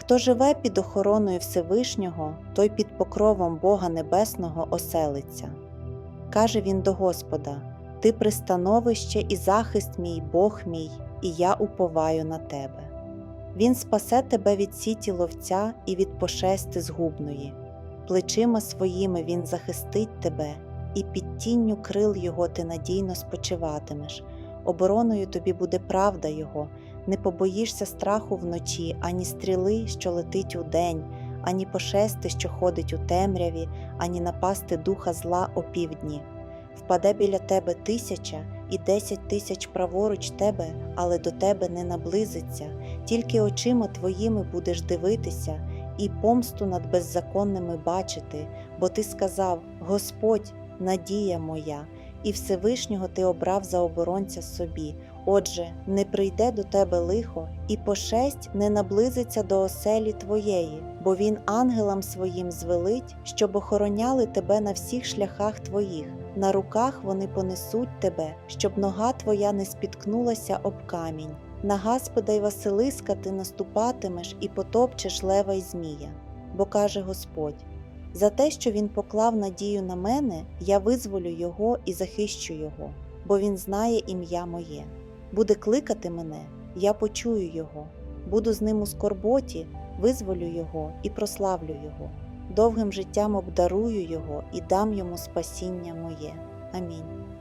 Хто живе під охороною Всевишнього, той під покровом Бога Небесного оселиться. Каже він до Господа: Ти пристановище і захист мій, Бог мій, і я уповаю на тебе. Він спасе тебе від сіті ловця і від пошести згубної. Плечима своїми він захистить тебе, і під тінню крил його ти надійно спочиватимеш. Обороною тобі буде правда Його, не побоїшся страху вночі, ані стріли, що летить удень, ані пошести, що ходить у темряві, ані напасти духа зла опівдні. Впаде біля тебе тисяча і десять тисяч праворуч тебе, але до тебе не наблизиться, тільки очима твоїми будеш дивитися і помсту над беззаконними бачити, бо ти сказав: Господь, надія моя, і Всевишнього ти обрав за оборонця собі. Отже, не прийде до тебе лихо, і пошесть не наблизиться до оселі твоєї, бо він ангелам своїм звелить, щоб охороняли тебе на всіх шляхах твоїх. На руках вони понесуть тебе, щоб нога твоя не спіткнулася об камінь. На Гаспода й Василиска ти наступатимеш і потопчеш лева й змія. Бо каже Господь: за те, що він поклав надію на мене, я визволю його і захищу його, бо він знає ім'я моє. Буде кликати мене, я почую його, буду з ним у скорботі, визволю його і прославлю його. Довгим життям обдарую його і дам йому спасіння моє. Амінь.